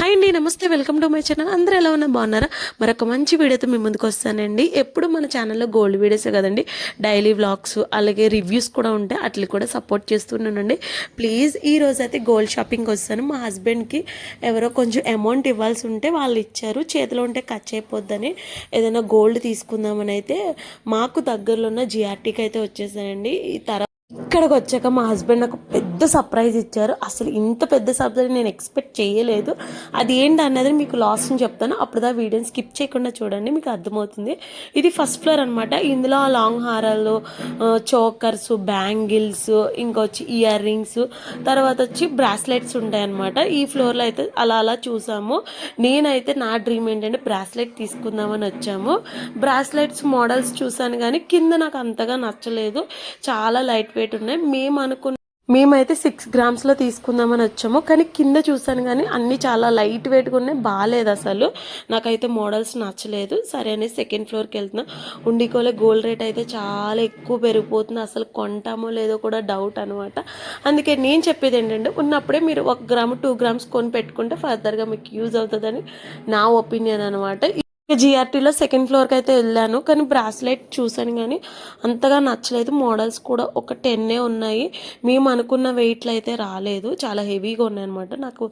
Hi అండి నమస్తే. Welcome to my channel అందరూ ఎలా ఉన్నా బాగున్నారా? మరొక మంచి వీడియోతో మీ ముందుకు వస్తానండి. ఎప్పుడు మన ఛానల్లో గోల్డ్ వీడియోసే కదండి డైలీ వ్లాగ్స్ అలాగే రివ్యూస్ కూడా ఉంటాయి. అట్లా కూడా సపోర్ట్ చేస్తున్నానండి ప్లీజ్ ఈ రోజు అయితే గోల్డ్ షాపింగ్కి వస్తాను. మా హస్బెండ్కి ఎవరో కొంచెం అమౌంట్ ఇవ్వాల్సి ఉంటే వాళ్ళు ఇచ్చారు. చేతిలో ఉంటే ఖర్చు అయిపోద్దని ఏదైనా గోల్డ్ తీసుకుందామని అయితే మాకు దగ్గరలో ఉన్న జిఆర్టీకి అయితే వచ్చేసానండి. ఈ తర్వాత ఇక్కడికి వచ్చాక మా హస్బెండ్ నాకు పెద్ద సర్ప్రైజ్ ఇచ్చారు. అసలు ఇంత పెద్ద సర్ప్రైజ్ నేను ఎక్స్పెక్ట్ చేయలేదు. అది ఏంటి అన్నది మీకు లాస్ట్ అని చెప్తాను. అప్పుడు దా వీడియోని స్కిప్ చేయకుండా చూడండి మీకు అర్థమవుతుంది. ఇది ఫస్ట్ ఫ్లోర్ అనమాట ఇందులో లాంగ్ హారాలు చోకర్స్ బ్యాంగిల్స్ ఇంకొచ్చి ఇయర్ రింగ్స్ తర్వాత వచ్చి బ్రాస్లెట్స్ ఉంటాయన్నమాట ఈ ఫ్లోర్లో అయితే అలా అలా చూసాము. నేనైతే నా డ్రీమ్ ఏంటంటే బ్రాస్లెట్ తీసుకుందామని వచ్చాము. బ్రాస్లెట్స్ మోడల్స్ చూసాను కానీ కింద నాకు అంతగా నచ్చలేదు. చాలా లైట్ వెయిట్ ఉన్నాయి. మేము అనుకున్న మేమైతే సిక్స్ గ్రామ్స్లో తీసుకుందామని వచ్చాము. కానీ కింద చూసాను కానీ అన్నీ చాలా లైట్ వెయిట్గా ఉన్నాయి. బాగాలేదు అసలు. నాకైతే మోడల్స్ నచ్చలేదు. సరే అని సెకండ్ ఫ్లోర్కి వెళ్తున్నా. ఉండికోలే గోల్డ్ రేట్ అయితే చాలా ఎక్కువ పెరిగిపోతుంది. అసలు కొంటామో లేదో కూడా డౌట్ అనమాట అందుకే నేను చెప్పేది ఏంటంటే ఉన్నప్పుడే మీరు ఒక గ్రామ్ టూ గ్రామ్స్ కొని పెట్టుకుంటే ఫర్దర్గా మీకు యూజ్ అవుతుందని నా ఒపీనియన్ అనమాట జిఆర్టీలో సెకండ్ ఫ్లోర్కి అయితే వెళ్ళాను. కానీ బ్రాస్లెట్ చూశాను కానీ అంతగా నచ్చలేదు. మోడల్స్ కూడా ఒక టెన్నే ఉన్నాయి. మేము అనుకున్న వెయిట్లు అయితే రాలేదు. చాలా హెవీగా ఉన్నాయన్నమాట నాకు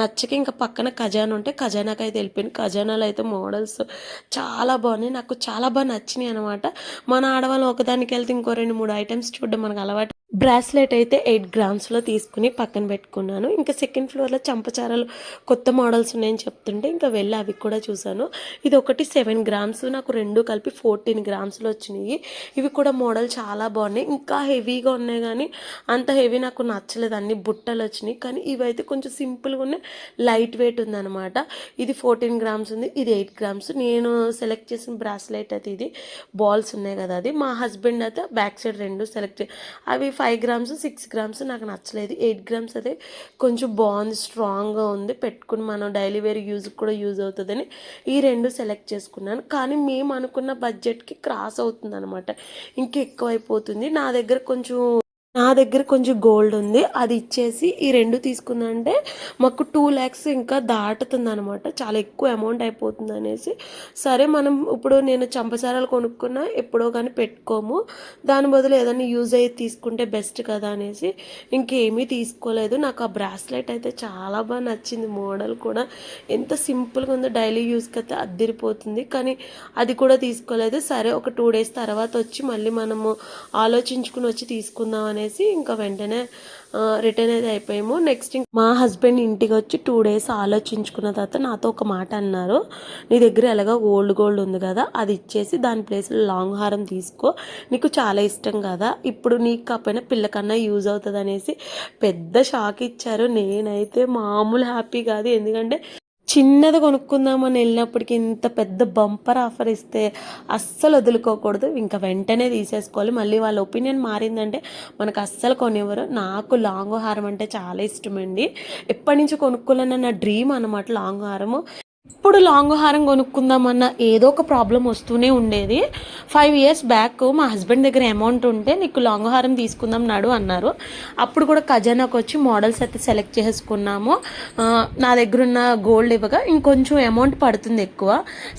నచ్చక ఇంకా పక్కన ఖజానా ఉంటే ఖజానాకి అయితే వెళ్ళిపోయింది ఖజానాలో అయితే మోడల్స్ చాలా బాగున్నాయి. నాకు చాలా బాగా నచ్చినాయి అనమాట మన ఆడవాళ్ళు ఒకదానికి వెళ్తే ఇంకో రెండు మూడు ఐటమ్స్ చూడడం మనకు అలవాటు బ్రాస్లెట్ అయితే ఎయిట్ గ్రామ్స్లో తీసుకుని పక్కన పెట్టుకున్నాను. ఇంకా సెకండ్ ఫ్లోర్లో చంపచారాలు కొత్త మోడల్స్ ఉన్నాయని చెప్తుంటే ఇంకా వెళ్ళి అవి కూడా చూసాను ఇది ఒకటి సెవెన్ గ్రామ్స్ నాకు రెండు కలిపి ఫోర్టీన్ గ్రామ్స్లో వచ్చినాయి. ఇవి కూడా మోడల్ చాలా బాగున్నాయి. ఇంకా హెవీగా ఉన్నాయి కానీ అంత హెవీ నాకు నచ్చలేదు. అన్ని బుట్టలు వచ్చినాయి. కానీ ఇవైతే కొంచెం సింపుల్గా ఉన్నాయి. లైట్ వెయిట్ ఉందన్నమాట. ఇది ఫోర్టీన్ గ్రామ్స్ ఉంది. ఇది ఎయిట్ గ్రామ్స్. నేను సెలెక్ట్ చేసిన బ్రాస్లెట్ అయితే ఇది. బాల్స్ ఉన్నాయి కదా అది. మా హస్బెండ్ అయితే బ్యాక్ సైడ్ రెండు సెలెక్ట్ అవి ఫైవ్ గ్రామ్స్ సిక్స్ గ్రామ్స్ నాకు నచ్చలేదు. ఎయిట్ గ్రామ్స్ అదే కొంచెం బాగుంది స్ట్రాంగ్గా ఉంది. పెట్టుకుని మనం డైలీ వేర్ యూజ్ కూడా యూజ్ అవుతుందని ఈ రెండు సెలెక్ట్ చేసుకున్నాను. కానీ మేము అనుకున్న బడ్జెట్కి క్రాస్ అవుతుంది అనమాట ఇంకా ఎక్కువైపోతుంది నా దగ్గర కొంచెం నా దగ్గర కొంచెం గోల్డ్ ఉంది. అది ఇచ్చేసి ఈ రెండు తీసుకుందంటే మాకు టూ ల్యాక్స్ ఇంకా దాటుతుంది అనమాట చాలా ఎక్కువ అమౌంట్ అయిపోతుంది అనేసి. సరే మనం ఇప్పుడు నేను చంపసారాలు కొనుక్కున్నా ఎప్పుడో కానీ పెట్టుకోము. దాని బదులు ఏదైనా యూజ్ అయ్యి తీసుకుంటే బెస్ట్ కదా అనేసి. ఇంకేమీ తీసుకోలేదు. నాకు ఆ బ్రాస్లెట్ అయితే చాలా బాగా నచ్చింది. మోడల్ కూడా ఎంత సింపుల్గా ఉందో డైలీ యూస్కి అయితే అద్దరిపోతుంది. కానీ అది కూడా తీసుకోలేదు. సరే ఒక టూ డేస్ తర్వాత వచ్చి మళ్ళీ మనము ఆలోచించుకుని వచ్చి తీసుకుందాం అనేసి ఇంకా వెంటనే రిటర్న్ అయితే అయిపోయాము. నెక్స్ట్ మా హస్బెండ్ ఇంటికి వచ్చి టూ డేస్ ఆలోచించుకున్న తర్వాత నాతో ఒక మాట అన్నారు. నీ దగ్గర ఎలాగో ఓల్డ్ గోల్డ్ ఉంది కదా అది ఇచ్చేసి దాని ప్లేస్లో లాంగ్ హారం తీసుకో. నీకు చాలా ఇష్టం కదా ఇప్పుడు నీకు కాకపోయినా పిల్లకన్నా యూజ్ అవుతుంది అనేసి పెద్ద షాక్ ఇచ్చారు. నేనైతే మామూలు హ్యాపీ కాదు. ఎందుకంటే చిన్నది కొనుక్కుందామని వెళ్ళినప్పటికీ ఇంత పెద్ద బంపర్ ఆఫర్ ఇస్తే అస్సలు వదులుకోకూడదు. ఇంకా వెంటనే తీసేసుకోవాలి. మళ్ళీ వాళ్ళ ఒపీనియన్ మారిందంటే మనకు అస్సలు కొనివ్వరు. నాకు లాంగ్ హారం అంటే చాలా ఇష్టమండి. ఎప్పటి నుంచి కొనుక్కోవాలన్న నా డ్రీమ్ అనమాట లాంగ్ హారము. ఇప్పుడు లాంగ్ హారం కొనుక్కుందామన్న ఏదో ఒక ప్రాబ్లం వస్తూనే ఉండేది. ఫైవ్ ఇయర్స్ బ్యాక్ మా హస్బెండ్ దగ్గర అమౌంట్ ఉంటే నీకు లాంగ్ హారం తీసుకుందాం నాడు అన్నారు. అప్పుడు కూడా ఖజానాకు వచ్చి మోడల్స్ అయితే సెలెక్ట్ చేసుకున్నాము నా దగ్గర ఉన్న గోల్డ్ ఇవ్వగా ఇంకొంచెం అమౌంట్ పడుతుంది ఎక్కువ.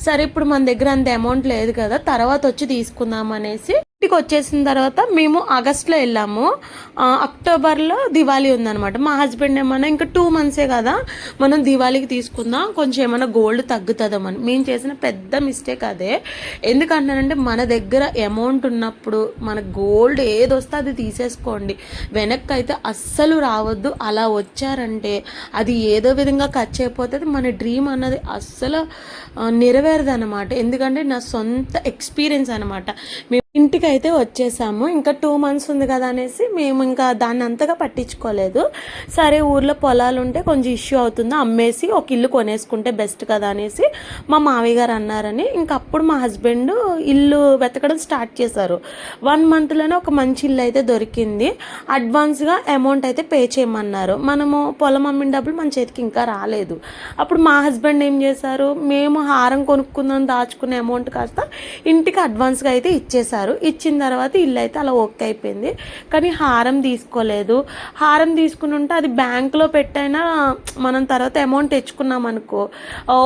సరే ఇప్పుడు మన దగ్గర అంత అమౌంట్ లేదు కదా తర్వాత వచ్చి తీసుకుందాం అనేసి ఇంటికి వచ్చేసిన తర్వాత మేము ఆగస్ట్లో వెళ్ళాము. అక్టోబర్లో దివాళీ ఉందన్నమాట. మా హస్బెండ్ ఏమన్నా ఇంకా టూ మంత్సే కదా మనం దివాళీకి తీసుకుందాం కొంచెం ఏమైనా గోల్డ్ తగ్గుతుందామని. మేము చేసిన పెద్ద మిస్టేక్ అదే. ఎందుకంటానంటే మన దగ్గర అమౌంట్ ఉన్నప్పుడు మన గోల్డ్ ఏది వస్తే అది తీసేసుకోండి. వెనక్కి అయితే అస్సలు రావద్దు. అలా వచ్చారంటే అది ఏదో విధంగా ఖర్చు అయిపోతుంది మన డ్రీమ్ అన్నది అస్సలు నెరవేరదు అనమాట ఎందుకంటే నా సొంత ఎక్స్పీరియన్స్ అనమాట మేము ఇంటికి అయితే వచ్చేసాము. ఇంకా టూ మంత్స్ ఉంది కదా అనేసి మేము ఇంకా దాన్ని అంతగా పట్టించుకోలేదు. సరే ఊర్లో పొలాలు ఉంటే కొంచెం ఇష్యూ అవుతుందో? అమ్మేసి ఒక ఇల్లు కొనేసుకుంటే బెస్ట్ కదా అనేసి మా మావయ్య గారు అన్నారని. ఇంకా అప్పుడు మా హస్బెండ్ ఇల్లు వెతకడం స్టార్ట్ చేశారు. వన్ మంత్లోనే ఒక మంచి ఇల్లు అయితే దొరికింది. అడ్వాన్స్గా అమౌంట్ అయితే పే చేయమన్నారు. మనము పొలం అమ్మిన డబ్బులు మన చేతికి ఇంకా రాలేదు. అప్పుడు మా హస్బెండ్ ఏం చేశారు? మేము హారం కొనుక్కుందాం దాచుకునే అమౌంట్ కాస్త ఇంటికి అడ్వాన్స్గా అయితే ఇచ్చేశారు. ఇచ్చారు. ఇచ్చిన తర్వాత ఇల్లు అయితే అలా ఓకే అయిపోయింది. కానీ హారం తీసుకోలేదు. హారం తీసుకుని ఉంటే అది బ్యాంక్లో పెట్టైనా మనం తర్వాత అమౌంట్ తెచ్చుకున్నాం అనుకో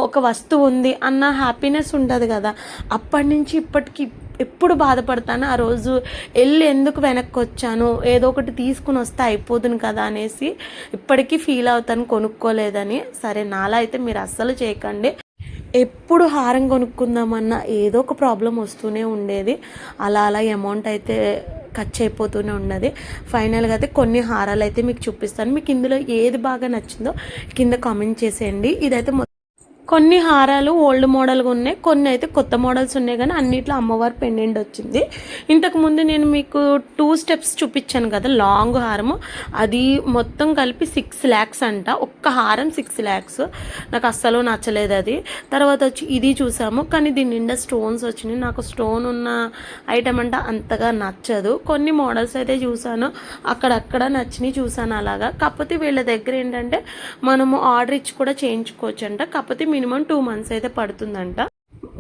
ఒక వస్తువు ఉంది అన్న హ్యాపీనెస్ ఉంటుంది కదా. అప్పటి నుంచి ఇప్పటికి ఎప్పుడు బాధపడతాను. ఆ రోజు వెళ్ళి ఎందుకు వెనక్కి వచ్చాను ఏదో ఒకటి తీసుకుని వస్తే అయిపోతుంది కదా అనేసి ఇప్పటికీ ఫీల్ అవుతాను కొనుక్కోలేదని. సరే నాలా అయితే మీరు అస్సలు చేయకండి. ఎప్పుడు హారం కొనుక్కుందామన్నా ఏదో ఒక ప్రాబ్లం వస్తూనే ఉండేది. అలా అలా అమౌంట్ అయితే ఖర్చు అయిపోతూనే ఉన్నది ఫైనల్గా అయితే కొన్ని హారాలు అయితే మీకు చూపిస్తాను. మీకు ఇందులో ఏది బాగా నచ్చిందో కింద కామెంట్ చేసేయండి. ఇదైతే కొన్ని హారాలు ఓల్డ్ మోడల్గా ఉన్నాయి కొన్ని అయితే కొత్త మోడల్స్ ఉన్నాయి కానీ అన్నిట్లో అమ్మవారి పెండెంట్ వచ్చింది. ఇంతకుముందు నేను మీకు టూ స్టెప్స్ చూపించాను కదా లాంగ్ హారము. అది మొత్తం కలిపి సిక్స్ ల్యాక్స్ అంట. ఒక్క హారం సిక్స్ ల్యాక్స్ నాకు అస్సలు నచ్చలేదు అది. తర్వాత వచ్చి ఇది చూసాము కానీ దీని నిండా స్టోన్స్ వచ్చినాయి. నాకు స్టోన్ ఉన్న ఐటమ్ అంటే అంతగా నచ్చదు. కొన్ని మోడల్స్ అయితే చూసాను అక్కడక్కడ నచ్చినవి చూసాను అలాగా. కాకపోతే వీళ్ళ దగ్గర ఏంటంటే మనము ఆర్డర్ ఇచ్చి కూడా చేయించుకోవచ్చు అంట కాకపోతే మినిమం టూ మంత్స్ అయితే పడుతుందంట.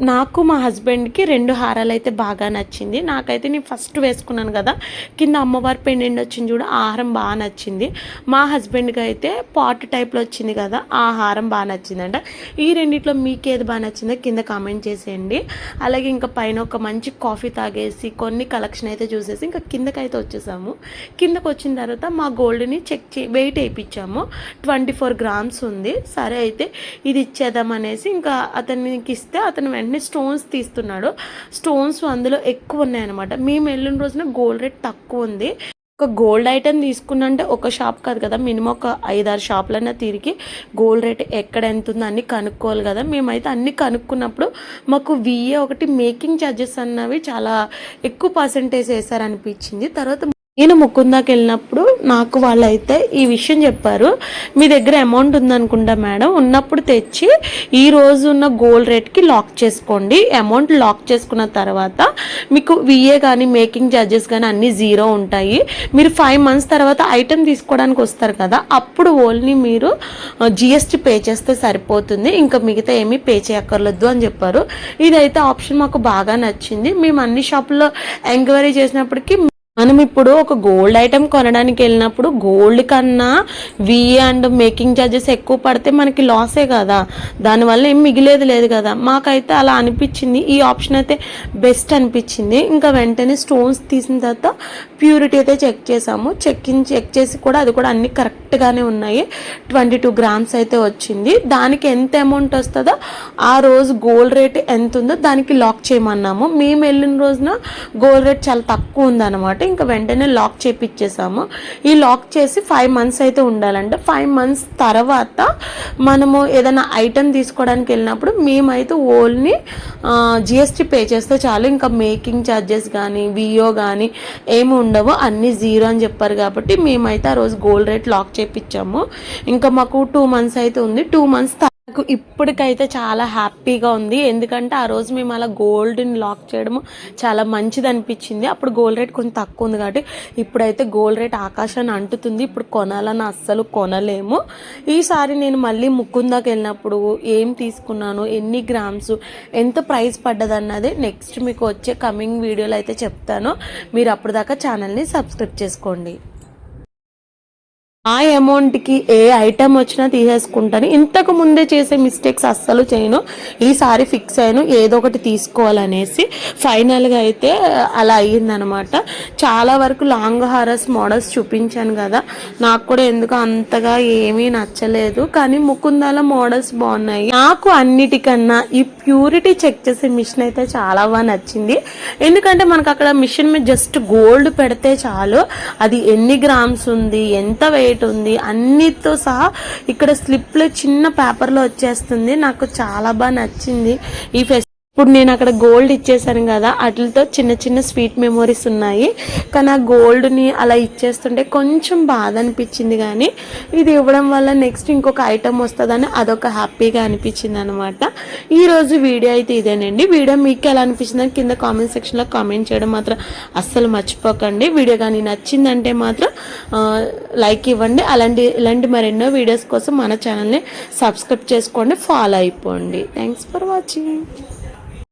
నాకు మా హస్బెండ్కి రెండు హారాలు అయితే బాగా నచ్చింది. నాకైతే నేను ఫస్ట్ వేసుకున్నాను కదా కింద అమ్మవారి పెండెంట్ వచ్చింది చూడ ఆ హారం బాగా నచ్చింది. మా హస్బెండ్కి అయితే పాట్ టైప్లో వచ్చింది కదా ఆ హారం బాగా నచ్చిందంట. ఈ రెండిట్లో మీకు ఏది బాగా నచ్చిందో కింద కామెంట్ చేసేయండి. అలాగే ఇంకా పైన ఒక మంచి కాఫీ తాగేసి కొన్ని కలెక్షన్ అయితే చూసేసి ఇంకా కిందకైతే వచ్చేసాము. కిందకు వచ్చిన తర్వాత మా గోల్డ్ని చెక్ చే వెయిట్ వేయించాము. ట్వంటీ ఫోర్ గ్రామ్స్ ఉంది. సరే అయితే ఇది ఇచ్చేద్దాం అనేసి ఇంకా అతనికి ఇస్తే అతను వెంటనే స్టోన్స్ తీస్తున్నాడు స్టోన్స్ అందులో ఎక్కువ ఉన్నాయన్నమాట. మేము వెళ్ళిన రోజున గోల్డ్ రేట్ తక్కువ ఉంది. ఒక గోల్డ్ ఐటెం తీసుకున్నంటే ఒక షాప్ కాదు కదా మినిమం ఒక ఐదారు షాపులైనా తిరిగి గోల్డ్ రేట్ ఎక్కడ ఎంత ఉందో అన్ని కనుక్కోవాలి కదా. మేమైతే అన్ని కనుక్కున్నప్పుడు మాకు విఏ ఒకటి మేకింగ్ ఛార్జెస్ అన్నవి చాలా ఎక్కువ పర్సంటేజ్ వేసారనిపించింది తర్వాత నేను ముకుందాకి వెళ్ళినప్పుడు నాకు వాళ్ళైతే ఈ విషయం చెప్పారు. మీ దగ్గర అమౌంట్ ఉందనుకుంటా మేడం. ఉన్నప్పుడు తెచ్చి ఈ రోజు ఉన్న గోల్డ్ రేట్కి లాక్ చేసుకోండి. అమౌంట్ లాక్ చేసుకున్న తర్వాత మీకు విఏ కానీ మేకింగ్ ఛార్జెస్ కానీ అన్నీ జీరో ఉంటాయి. మీరు ఫైవ్ మంత్స్ తర్వాత ఐటెం తీసుకోవడానికి వస్తారు కదా అప్పుడు ఓన్లీ మీరు జిఎస్టీ పే చేస్తే సరిపోతుంది. ఇంకా మిగతా ఏమీ పే చేయక్కర్లేదు అని చెప్పారు. ఇదైతే ఆప్షన్ మాకు బాగా నచ్చింది. మేము అన్ని షాపుల్లో ఎంక్వైరీ చేసినప్పటికీ మనం ఇప్పుడు ఒక గోల్డ్ ఐటెం కొనడానికి వెళ్ళినప్పుడు గోల్డ్ కన్నా వి అండ్ మేకింగ్ ఛార్జెస్ ఎక్కువ పడితే మనకి లాసే కదా. దానివల్ల ఏం మిగిలేదు లేదు కదా. మాకైతే అలా అనిపించింది. ఈ ఆప్షన్ అయితే బెస్ట్ అనిపించింది. ఇంకా వెంటనే స్టోన్స్ తీసిన తర్వాత ప్యూరిటీ అయితే చెక్ చేసాము చెక్ చెక్ చేసి కూడా అది కూడా అన్ని కరెక్ట్గానే ఉన్నాయి. ట్వంటీ టూ గ్రామ్స్ అయితే వచ్చింది. దానికి ఎంత అమౌంట్ వస్తుందో ఆ రోజు గోల్డ్ రేట్ ఎంత ఉందో దానికి లాక్ చేయమన్నాము. మేము వెళ్ళిన రోజున గోల్డ్ రేట్ చాలా తక్కువ ఉందన్నమాట. ఇంకా వెంటనే లాక్ చేపిచ్చేసాము. ఈ లాక్ చేసి ఫైవ్ మంత్స్ అయితే ఉండాలంటే. ఫైవ్ మంత్స్ తర్వాత మనము ఏదైనా ఐటెం తీసుకోవడానికి వెళ్ళినప్పుడు మేమైతే ఓన్లీ జిఎస్టీ పే చేస్తే చాలు. ఇంకా మేకింగ్ ఛార్జెస్ కానీ వియో కానీ ఏమి ఉండవు. అన్నీ జీరో అని చెప్పారు కాబట్టి మేమైతే ఆ రోజు గోల్డ్ రేట్ లాక్ చేపించాము ఇంకా మాకు టూ మంత్స్ అయితే ఉంది. టూ మంత్స్ నాకు ఇప్పటికైతే చాలా హ్యాపీగా ఉంది. ఎందుకంటే ఆ రోజు మేము అలా గోల్డ్ని లాక్ చేయడము చాలా మంచిది అనిపించింది అప్పుడు గోల్డ్ రేట్ కొంచెం తక్కువ ఉంది కాబట్టి ఇప్పుడైతే గోల్డ్ రేట్ ఆకాశాన్ని అంటుతుంది. ఇప్పుడు కొనాలని అస్సలు కొనలేము. ఈసారి నేను మళ్ళీ ముకుందాకి వెళ్ళినప్పుడు ఏం తీసుకున్నాను ఎన్ని గ్రామ్స్ ఎంత ప్రైస్ పడ్డదన్నది నెక్స్ట్ మీకు వచ్చే కమింగ్ వీడియోలో అయితే చెప్తాను. మీరు అప్పటిదాకా ఛానల్ని సబ్స్క్రైబ్ చేసుకోండి. ఆ అమౌంట్కి ఏ ఐటమ్ వచ్చినా తీసేసుకుంటాను. ఇంతకు ముందే చేసే మిస్టేక్స్ అస్సలు చేయను. ఈసారి ఫిక్స్ అయ్యాను. ఏదో ఒకటి తీసుకోవాలనేసి ఫైనల్గా అయితే అలా అయ్యిందనమాట. చాలా వరకు లాంగ్ హారస్ మోడల్స్ చూపించాను కదా. నాకు కూడా ఎందుకు అంతగా ఏమీ నచ్చలేదు. కానీ ముకుందాల మోడల్స్ బాగున్నాయి. నాకు అన్నిటికన్నా ఈ ప్యూరిటీ చెక్ చేసే మిషన్ అయితే చాలా బాగా నచ్చింది. ఎందుకంటే మనకు అక్కడ మిషన్ మీద జస్ట్ గోల్డ్ పెడితే చాలు. అది ఎన్ని గ్రామ్స్ ఉంది? ఎంత వెయిట్ ఉంది. అన్నితో సహా ఇక్కడ స్లిప్లో చిన్న పేపర్లో వచ్చేస్తుంది. నాకు చాలా బాగా నచ్చింది. ఈ ఫెస్ ఇప్పుడు నేను అక్కడ గోల్డ్ ఇచ్చేసాను కదా వాటితో చిన్న చిన్న స్వీట్ మెమొరీస్ ఉన్నాయి. కానీ ఆ గోల్డ్ని అలా ఇచ్చేస్తుంటే కొంచెం బాధ అనిపించింది కానీ ఇది ఇవ్వడం వల్ల నెక్స్ట్ ఇంకొక ఐటమ్ వస్తుందని అదొక హ్యాపీగా అనిపించింది అనమాట ఈరోజు వీడియో అయితే ఇదేనండి. వీడియో మీకు ఎలా అనిపించిందని కింద కామెంట్ సెక్షన్లో కామెంట్ చేయడం మాత్రం అస్సలు మర్చిపోకండి. వీడియో కానీ నచ్చిందంటే మాత్రం లైక్ ఇవ్వండి. అలాంటి ఇలాంటి మరెన్నో వీడియోస్ కోసం మన ఛానల్ని సబ్స్క్రైబ్ చేసుకోండి ఫాలో అయిపోండి. Thanks for watching